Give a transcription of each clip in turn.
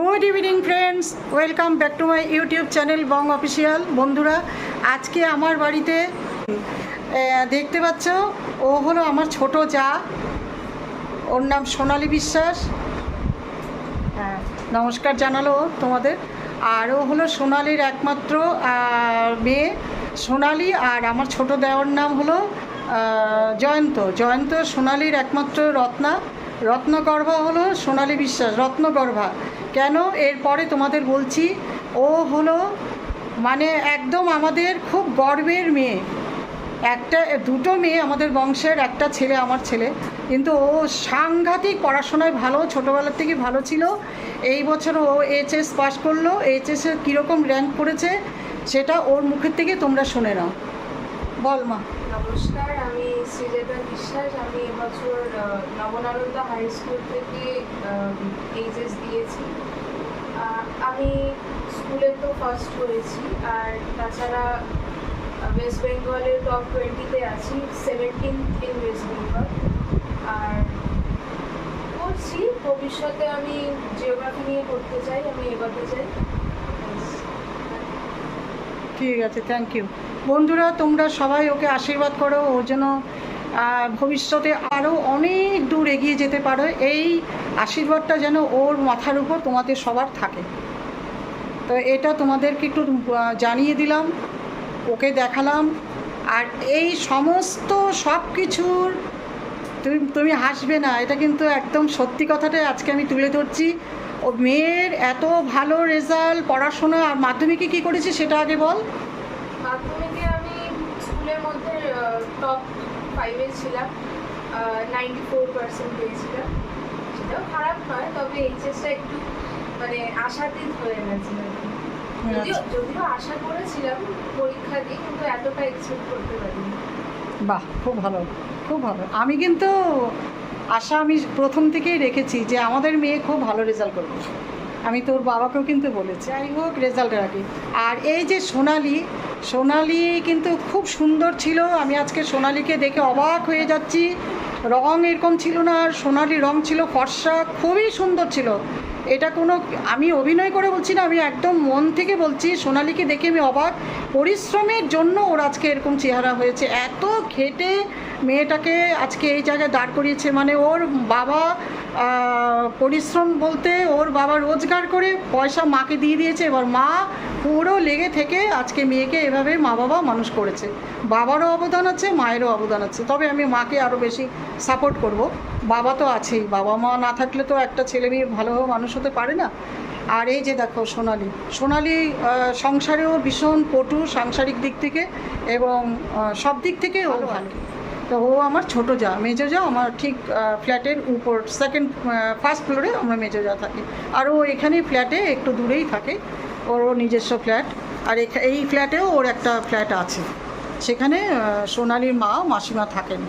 Good evening friends welcome back to my YouTube channel Bong Official বন্ধুরা, আজকে আমার বাড়িতে দেখতে পাচ্ছ, ও হলো আমার ছোট যা। ওর নাম সোনালী বিশ্বাস। হ্যাঁ নমস্কার জানালো তোমাদের। আর ও হলো সোনালির একমাত্র মেয়ে। সোনালি আর আমার ছোট দেওয়ার নাম হলো জয়ন্ত। জয়ন্ত সোনালির একমাত্র রত্না। রত্নগর্ভা হলো সোনালী বিশ্বাস, রত্নগর্ভা। কেন? এরপরে তোমাদের বলছি, ও হলো মানে একদম আমাদের খুব গর্বের মেয়ে। একটা, দুটো মেয়ে আমাদের বংশের, একটা ছেলে আমার ছেলে। কিন্তু ও সাংঘাতিক পড়াশোনায় ভালো, ছোটোবেলার থেকে ভালো ছিল। এই বছর ও এইচএস পাস করল। এইচএসে কীরকম র্যাঙ্ক করেছে, সেটা ওর মুখের থেকে তোমরা শুনে নাও। বল মা। নমস্কার, আমি শ্রীলেখা বিশ্বাস। আমি এবছর নবনানন্দা হাই স্কুল থেকে এইচএস আমি স্কুলে তো ফার্স্ট হয়েছি আর তাছাড়া ওয়েস্ট বেঙ্গলের টপ টোয়েন্টিতে আছি সেভেন্টিন ইন ওয়েস্ট বেঙ্গল আর করছি, ভবিষ্যতে আমি জিওগ্রাফি নিয়ে করতে চাই, আমি এগোতে চাই। ঠিক আছে থ্যাংক ইউ বন্ধুরা, তোমরা সবাই ওকে আশীর্বাদ করো, ও যেন ভবিষ্যতে আরও অনেক দূর এগিয়ে যেতে পারো, এই আশীর্বাদটা যেন ওর মাথার উপর তোমাদের সবার থাকে। তো এটা তোমাদেরকে একটু জানিয়ে দিলাম, ওকে দেখালাম। আর এই সমস্ত সব কিছুর তুমি তুমি হাসবে না, এটা কিন্তু একদম সত্যি কথাটাই আজকে আমি তুলে ধরছি। ও মেয়ের এত ভালো রেজাল্ট, পড়াশোনা আর মাধ্যমিকে কী করেছি সেটা আগে বল। মাধ্যমিকে আমি স্কুলের মধ্যে টপ ফাইভে ছিলাম। নাইনটি ফোর পার্সেন্ট পেয়েছিলাম। সেটাও খারাপ নয়, তবে এইচএসটা একটু মানে আশাতীত হয়ে। গেছিল যদিও যদিও আশা করেছিলাম পরীক্ষা দিয়ে কিন্তু এতটা এক্সপেক্ট করতে পারিনি। বাহ খুব ভালো খুব ভালো। আমি কিন্তু আশা আমি প্রথম থেকেই রেখেছি যে আমাদের মেয়ে খুব ভালো রেজাল্ট করবে। আমি তোর বাবাকেও কিন্তু বলেছি। যাই হোক রেজাল্টের আগে। আর এই যে সোনালি সোনালি কিন্তু খুব সুন্দর ছিল। আমি আজকে সোনালিকে দেখে অবাক হয়ে যাচ্ছি। রং এরকম ছিল না, আর সোনালি রং ছিল, ফর্সা, খুবই সুন্দর ছিল। এটা কোনো, আমি অভিনয় করে বলছি না, আমি একদম মন থেকে বলছি, সোনালিকে দেখে আমি অবাক। পরিশ্রমের জন্য ওর আজকে এরকম চেহারা হয়েছে। এত খেটে মেয়েটাকে আজকে এই জায়গায় দাঁড় করিয়েছে। মানে ওর বাবা পরিশ্রম বলতে ওর বাবা রোজগার করে পয়সা মাকে দিয়ে দিয়েছে। এবার মা পুরো লেগে থেকে আজকে মেয়েকে এভাবে মা বাবা মানুষ করেছে। বাবারও অবদান আছে মায়েরও অবদান আছে। তবে আমি মাকে আরও বেশি সাপোর্ট করব। বাবা তো আছেই। বাবা মা না থাকলে তো একটা ছেলে মেয়ে ভালোভাবে মানুষ হতে পারে না। আর এই যে দেখো সোনালি। সোনালি সংসারেও ভীষণ পটু সাংসারিক দিক থেকে এবং সব দিক থেকে ও ভালো তো ও আমার ছোট যা, মেজো যা, আমার ঠিক ফ্ল্যাটের উপর সেকেন্ড ফার্স্ট ফ্লোরে আমরা মেজো যা থাকি। আর ও এখানে ফ্ল্যাটে একটু দূরেই থাকে, ওর ওর নিজস্ব ফ্ল্যাট আর এই ফ্ল্যাটেও ওর একটা ফ্ল্যাট আছে। সেখানে সোনালির মা, মাসিমা থাকেন।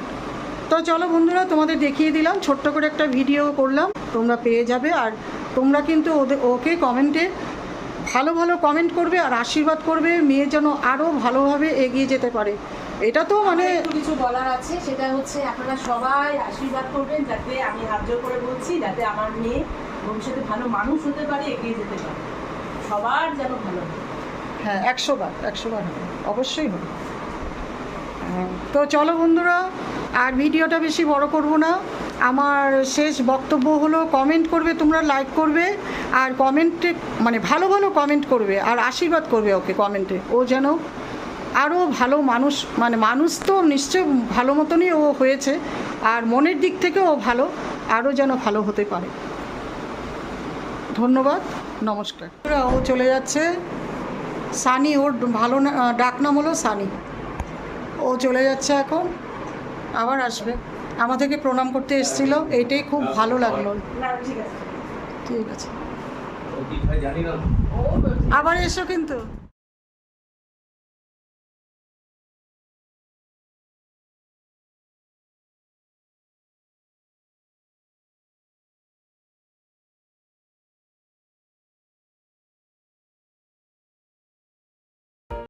তো চলো বন্ধুরা, তোমাদের দেখিয়ে দিলাম, ছোট্ট করে একটা ভিডিও করলাম, তোমরা পেয়ে যাবে। আর তোমরা কিন্তু ওদের ওকে কমেন্টে ভালো ভালো কমেন্ট করবে আর আশীর্বাদ করবে, মেয়ে যেন আরও ভালোভাবে এগিয়ে যেতে পারে। এটা তো মানে কিছু বলার আছে সেটা হচ্ছে আপনারা সবাই আশীর্বাদ করবেন যাতে আমি হাত জোর করে বলছি যাতে আমার মেয়ে ভবিষ্যতে ভালো মানুষ হতে পারে এগিয়ে যেতে পারে। সবার যেন ভালো হয়। হ্যাঁ একশো বার একশো বার হবে অবশ্যই হবে। হ্যাঁ, তো চলো বন্ধুরা আর ভিডিওটা বেশি বড় করব না। আমার শেষ বক্তব্য হলো কমেন্ট করবে তোমরা লাইক করবে আর কমেন্টে মানে ভালো ভালো কমেন্ট করবে আর আশীর্বাদ করবে ওকে কমেন্টে ও যেন আরও ভালো মানুষ মানে মানুষ তো নিশ্চয় ভালো মতনই ও হয়েছে, আর মনের দিক থেকেও ও ভালো আরও যেন ভালো হতে পারে। ধন্যবাদ, নমস্কার। ও চলে যাচ্ছে, সানি, ওর ভালো না ডাক নাম হলো সানি। ও চলে যাচ্ছে এখন, আবার আসবে। আমাদেরকে প্রণাম করতে এসেছিল, এইটাই খুব ভালো লাগল। ঠিক আছে। আবার এসো কিন্তু।